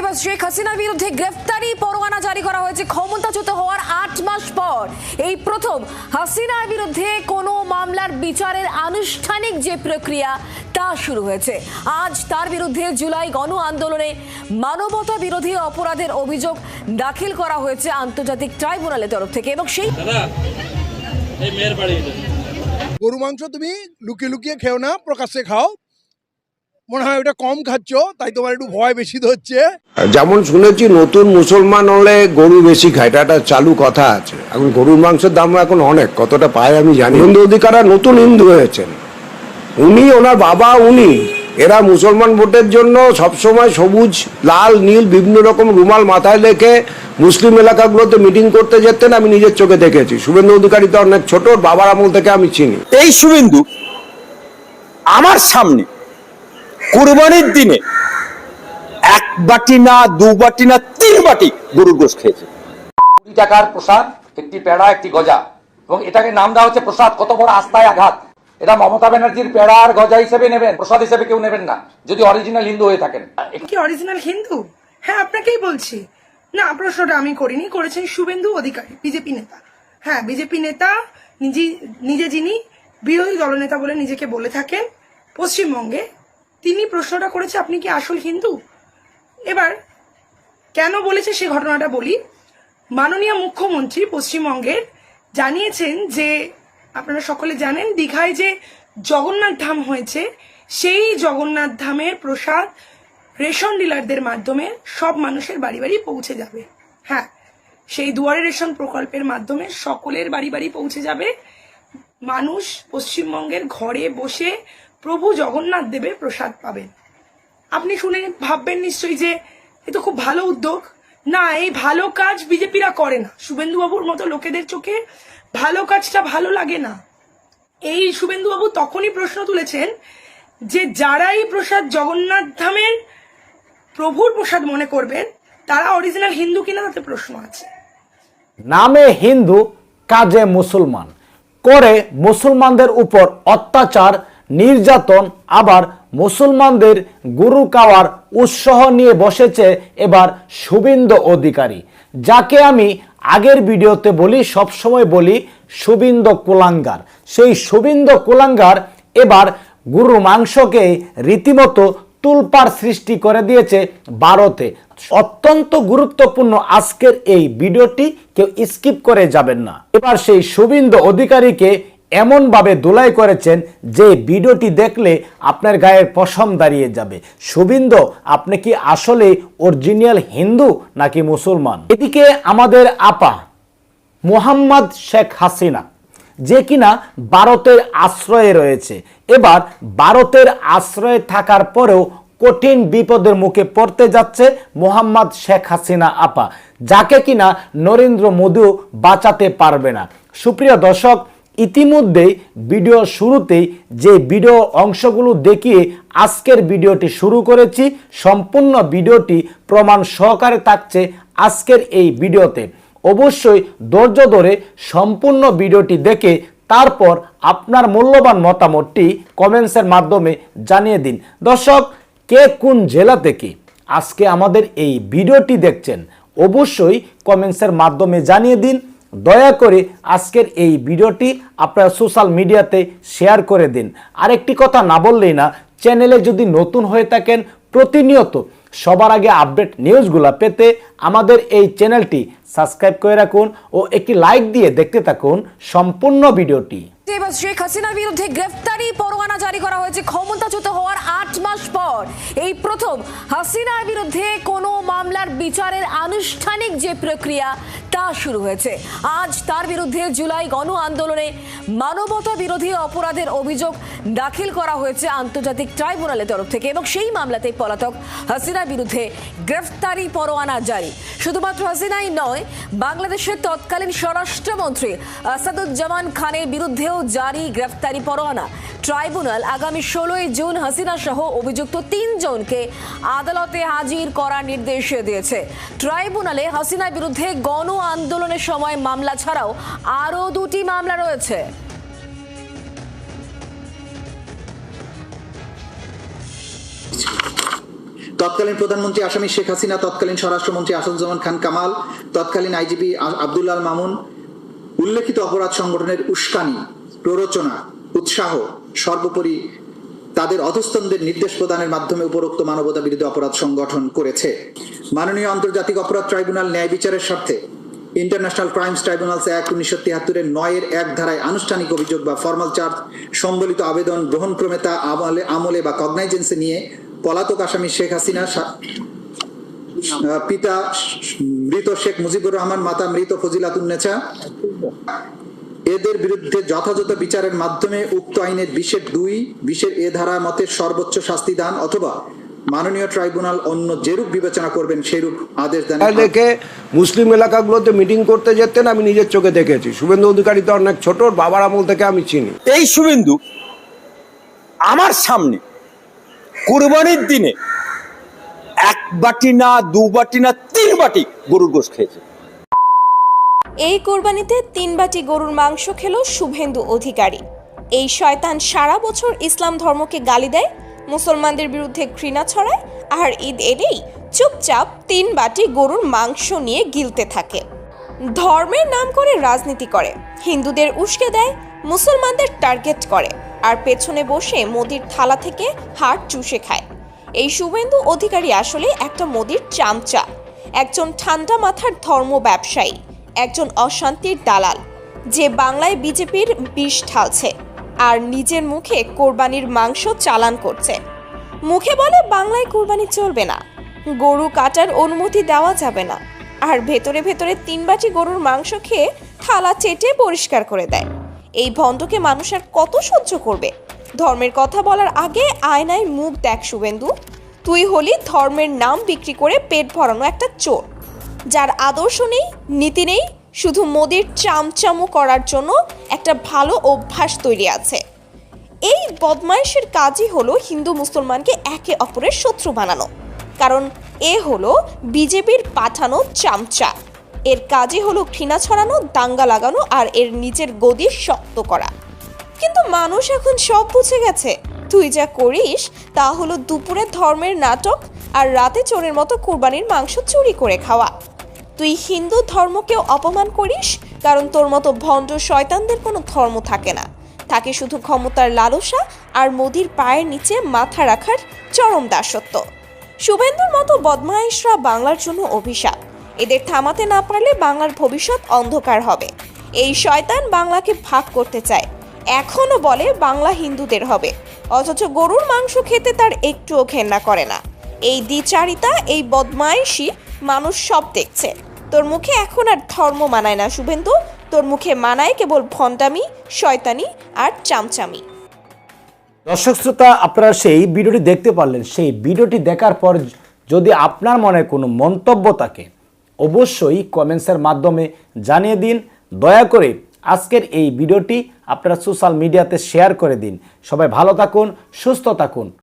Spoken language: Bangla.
এবার শেখ হাসিনার বিরুদ্ধে গ্রেফতারি পরোয়ানা জারি করা হয়েছে। ক্ষমতাচ্যুত হওয়ার আট মাস পর। এই প্রথম হাসিনার বিরুদ্ধে কোনো মামলার বিচারের আনুষ্ঠানিক যে প্রক্রিয়া তা শুরু হয়েছে। আজ তার বিরুদ্ধে জুলাই গণ আন্দোলনে মানবতা বিরোধী অপরাধের অভিযোগ দাখিল করা হয়েছে আন্তর্জাতিক ট্রাইব্যুনালের তরফ থেকে এবং সেই গরু মাংস তুমি লুকিয়ে লুকিয়ে খেও না প্রকাশ্যে খাও। মনে হয় ওটা কম খাচ্ছ তাই তোমার একটু ভয় বেশি ধরছে। যেমন শুনেছি নতুন মুসলমান হলে গরু বেশি খায় এটা একটা চালু কথা আছে। এখন গরুর মাংসের দাম এখন অনেক কতটা পায় আমি জানি হিন্দু অধিকারা নতুন হিন্দু হয়েছেন। উনি ওনার বাবা উনি এরা মুসলমান ভোটের জন্য সবসময় সবুজ লাল নীল বিভিন্ন রকম রুমাল মাথায় রেখে মুসলিম এলাকাগুলোতে মিটিং করতে যেতেন আমি নিজের চোখে দেখেছি। শুভেন্দু অধিকারী তো অনেক ছোট বাবার আমল থেকে আমি চিনি। এই শুভেন্দু আমার সামনে কুরবানির দিনে এক বাটি না দু বাটি না তিন বাটি গরুর গোশ খেয়েছে। কুড়ি টাকার প্রসাদ একটি পেড়া একটি গজা। এবং এটাকে নাম দেওয়া হচ্ছে প্রসাদ। কত বড় আস্থায় আঘাত। এটা মমতা ব্যানার্জির পেড়া আর গজা হিসেবে নেবেন প্রসাদ হিসেবে কেউ নেবেন না যদি অরিজিনাল হিন্দু হয়ে থাকেন। কি অরিজিনাল হিন্দু? হ্যাঁ আপনাকেই বলছি। না প্রশ্নটা আমি করিনি করেছেন শুভেন্দু অধিকারী বিজেপি নেতা। হ্যাঁ বিজেপি নেতা নিজে নিজে যিনি বিরোধী দলনেতা বলে নিজেকে বলে থাকেন পশ্চিমবঙ্গে তিনি প্রশ্নটা করেছে, আপনি কি আসল হিন্দু? এবার, কেন বলেছে সে ঘটনাটা বলি? মাননীয় মুখ্যমন্ত্রী পশ্চিমবঙ্গের জানিয়েছেন যে, আপনারা সকলে জানেন, দীঘায় যে জগন্নাথ ধাম হয়েছে, সেই জগন্নাথ ধামের প্রসাদ রেশন ডিলারদের মাধ্যমে সব মানুষের বাড়ি বাড়ি পৌঁছে যাবে। হ্যাঁ সেই দুয়ারে রেশন প্রকল্পের মাধ্যমে সকলের বাড়ি বাড়ি পৌঁছে যাবে। মানুষ পশ্চিমবঙ্গের ঘরে বসে প্রভু জগন্নাথ দেবের প্রসাদ পাবেন। আপনি শুনে ভাববেন নিশ্চয়ই যে, এ তো খুব ভালো উদ্যোগ। না, এই ভালো কাজ বিজেপিরা করে না। শুভেন্দুবাবুর মতো লোকেদের চোখে ভালো কাজটা ভালো লাগে না। এই শুভেন্দুবাবু তখনই প্রশ্ন তুলেছেন যে যারা এই প্রসাদ জগন্নাথ ধামের প্রভুর প্রসাদ মনে করবেন, তারা অরিজিনাল হিন্দু কিনা তাতে প্রশ্ন আছে। নামে হিন্দু, কাজে মুসলমান। করে মুসলমানদের উপর অত্যাচার নির্যাতন, আবার মুসলমানদের গুরু কাওয়ার উৎসাহ নিয়ে বসেছে এবার শুভিন্দ অধিকারী, যাকে আমি আগের ভিডিওতে বলি, সবসময় বলি শুভিন্দ কুলাঙ্গার। সেই শুভিন্দ কুলাঙ্গার এবার গুরু মাংসকে রীতিমতো তুলপার সৃষ্টি করে দিয়েছে ভারতে। অত্যন্ত গুরুত্বপূর্ণ আজকের এই ভিডিওটি কেউ স্কিপ করে যাবেন না। এবার সেই শুভিন্দ অধিকারীকে এমনভাবে দোলাই করেছেন যে ভিডিওটি দেখলে আপনার গায়ের পশম দাঁড়িয়ে যাবে। শুভিন্দ, আপনি কি আসলে অরিজিনাল হিন্দু নাকি মুসলমান? এদিকে আমাদের আপা, মোহাম্মদ শেখ হাসিনা, যে কিনা ভারতের আশ্রয়ে রয়েছে। এবার ভারতের আশ্রয়ে থাকার পরেও কঠিন বিপদের মুখে পড়তে যাচ্ছে মোহাম্মদ শেখ হাসিনা আপা, যাকে কিনা নরেন্দ্র মোদীও বাঁচাতে পারবে না। সুপ্রিয় দর্শক ইতিমধ্যেই ভিডিও শুরুতেই যে ভিডিও অংশগুলো দেখিয়ে আজকের ভিডিওটি শুরু করেছি, সম্পূর্ণ ভিডিওটি প্রমাণ সহকারে থাকছে আজকের এই ভিডিওতে। অবশ্যই ধৈর্য ধরে সম্পূর্ণ ভিডিওটি দেখে তারপর আপনার মূল্যবান মতামতটি কমেন্টসের মাধ্যমে জানিয়ে দিন। দর্শক, কে কোন জেলা থেকে আজকে আমাদের এই ভিডিওটি দেখছেন, অবশ্যই কমেন্টসের মাধ্যমে জানিয়ে দিন। দয়া করে আজকের এই ভিডিওটি আপনারা সোশ্যাল মিডিয়াতে শেয়ার করে দিন। আরেকটি কথা না বললেই না, চ্যানেলে যদি নতুন হয়ে থাকেন, প্রতিনিয়ত সবার আগে আপডেট নিউজগুলো পেতে আমাদের এই চ্যানেলটি সাবস্ক্রাইব করে রাখুন ও একটি লাইক দিয়ে দেখতে থাকুন সম্পূর্ণ ভিডিওটি। এবার শেখ হাসিনার বিরুদ্ধে গ্রেফতারি পরোয়ানা জারি করা হয়েছে ক্ষমতাচ্যুত হওয়ার আট মাস পর। এই প্রথম হাসিনার বিরুদ্ধে কোনো মামলার বিচারের আনুষ্ঠানিক যে প্রক্রিয়া তা শুরু হয়েছে। আজ তার বিরুদ্ধে জুলাই গণ আন্দোলনে মানবতা বিরোধী অপরাধের অভিযোগ দাখিল করা হয়েছে আন্তর্জাতিক ট্রাইব্যুনালের তরফ থেকে এবং সেই মামলাতে পলাতক হাসিনার বিরুদ্ধে গ্রেফতারি পরোয়ানা জারি। শুধুমাত্র হাসিনাই নয় বাংলাদেশের তৎকালীন স্বরাষ্ট্রমন্ত্রী আসাদুজ্জামান খানের বিরুদ্ধেও জারি গ্রেফতারি পরোয়ানা। ট্রাইব্যুনাল আগামী ষোলোই জুন হাসিনা সহ অভিযুক্ত তিনজনকে আদালতে হাজির করার নির্দেশ দিয়েছে। ট্রাইব্যুনালে হাসিনার বিরুদ্ধে গণ আন্দোলনের সময় মামলা ছাড়াও আরও দুটি মামলা রয়েছে। তৎকালীন প্রধানমন্ত্রী আসামি শেখ হাসিনা, তৎকালীন স্বরাষ্ট্রমন্ত্রী আসাদুজ্জামান খান কামাল, তৎকালীন আইজিপি আবদুল্লাল মামুন, উল্লেখিত অপরাধ সংগঠনের উস্কানি, প্ররোচনা, উৎসাহ, সর্বোপরি তাদের অধস্তনদের নির্দেশ প্রদানের মাধ্যমে উপরোক্ত মানবতা বিরোধী অপরাধ সংগঠন করেছে। মাননীয় আন্তর্জাতিক অপরাধ ট্রাইব্যুনাল ন্যায় বিচারের স্বার্থে ইন্টারন্যাশনাল ক্রাইমস ট্রাইব্যুনালস অ্যাক্ট উনিশশো তিয়াত্তরের নয়ের এক ধারায় আনুষ্ঠানিক অভিযোগ বা ফর্মাল চার্জ সম্বলিত আবেদন গ্রহণ প্রমেতা আমলে আমলে বা কগনাইজেন্সে নিয়ে পলাতক আসামি শেখ হাসিনা পিতা মৃত শেখ মুজিবুর রহমান মাতা মৃত ফজিলাতুন্নেছা এদের বিরুদ্ধে যথাযথ বিচারের মাধ্যমে উক্ত আইনের বিশের দুই বিশের এ ধারা মতে সর্বোচ্চ শাস্তি দান অথবা মাননীয় ট্রাইব্যুনাল অন্য যেরূপ বিবেচনা করবেন সেরূপ আদেশ দেন। দেখে মুসলিম এলাকাগুলোতে মিটিং করতে যেতেন আমি নিজের চোখে দেখেছি। শুভেন্দু অধিকারী তো অনেক ছোট বাবার আমল থেকে আমি চিনি। এই শুভেন্দু আমার সামনে কুরবানির দিনে এক বাটি না, দু বাটি না, তিন বাটি গরুর গোশ খেয়েছে। এই কোরবানিতে তিন বাটি গরুর মাংস খেল শুভেন্দু অধিকারী। এই শয়তান সারা বছর ইসলাম ধর্মকে গালি দেয়, মুসলমানদের বিরুদ্ধে ঘৃণা ছড়ায়, আর ঈদ এলেই চুপচাপ তিন বাটি গরুর মাংস নিয়ে গিলতে থাকে। ধর্মের নাম করে রাজনীতি করে, হিন্দুদের উস্কে দেয়, মুসলমানদের টার্গেট করে। আর পেছনে বসে মোদির থালা থেকে হাড় চুষে খায়। এই শুভেন্দু অধিকারী আসলে একটা মোদির চামচা, একজন ঠান্ডা মাথার ধর্ম ব্যবসায়ী, একজন অশান্তির দালাল, যে বাংলায় বিজেপির বিষ ঢালছে আর নিজের মুখে কোরবানির মাংস চালান করছে। মুখে বলে, বাংলায় কোরবানি চলবে না, গরু কাটার অনুমতি দেওয়া যাবে না। আর ভেতরে ভেতরে তিন বাটি গরুর মাংস খেয়ে থালা চেটে পরিষ্কার করে দেয়। এই ভণ্ডকে মানুষ আর কত সহ্য করবে? ধর্মের কথা বলার আগে আয়নায় মুখ দেখ শুভেন্দু। তুই হলি ধর্মের নাম বিক্রি করে পেট ভরানো একটা চোর। যার আদর্শ নেই, নীতি নেই, শুধু মোদির চামচামু করার জন্য একটা ভালো অভ্যাস তৈরি আছে। এই বদমাইশের কাজই হলো হিন্দু মুসলমানকে একে অপরের শত্রু বানানো। কারণ এ হলো বিজেপির পাঠানো চামচা। এর কাজই হলো ঘৃণা ছড়ানো, দাঙ্গা লাগানো আর এর নিজের গদি শক্ত করা। কিন্তু মানুষ এখন সব বুঝে গেছে। তুই যা করিস তা হলো দুপুরে ধর্মের নাটক আর রাতে চোরের মতো কুরবানির মাংস চুরি করে খাওয়া। তুই হিন্দু ধর্মকেও অপমান করিস, কারণ তোর মতো ভণ্ড শয়তানদের কোনো ধর্ম থাকে না। থাকে শুধু ক্ষমতার লালসা আর মোদির পায়ের নিচে মাথা রাখার চরম দাসত্ব। শুভেন্দুর মতো বদমাইশরা বাংলার জন্য অভিশাপ। এদের থামাতে না পারলে বাংলার ভবিষ্যৎ অন্ধকার হবে। এই শয়তান বাংলাকে ভাগ করতে চায়। এখনও বলে বাংলা হিন্দুদের হবে। অথচ গরুর মাংস খেতে তার একটুও ঘেন্না করে না। এই দ্বিচারিতা, এই বদমাইশি মানুষ সব দেখছে। তোর মুখে এখন আর ধর্ম মানায় না শুভেন্দু। তোর মুখে মানায় কেবল ভণ্ডামি, শয়তানি আর চামচামি। দর্শক শ্রোতা, আপনারা সেই ভিডিওটি দেখতে পারলেন। সেই ভিডিওটি দেখার পর যদি আপনার মনে কোনো মন্তব্য থাকে অবশ্যই কমেন্টসের মাধ্যমে জানিয়ে দিন। দয়া করে আজকের এই ভিডিওটি আপনারা সোশ্যাল মিডিয়াতে শেয়ার করে দিন। সবাই ভালো থাকুন, সুস্থ থাকুন।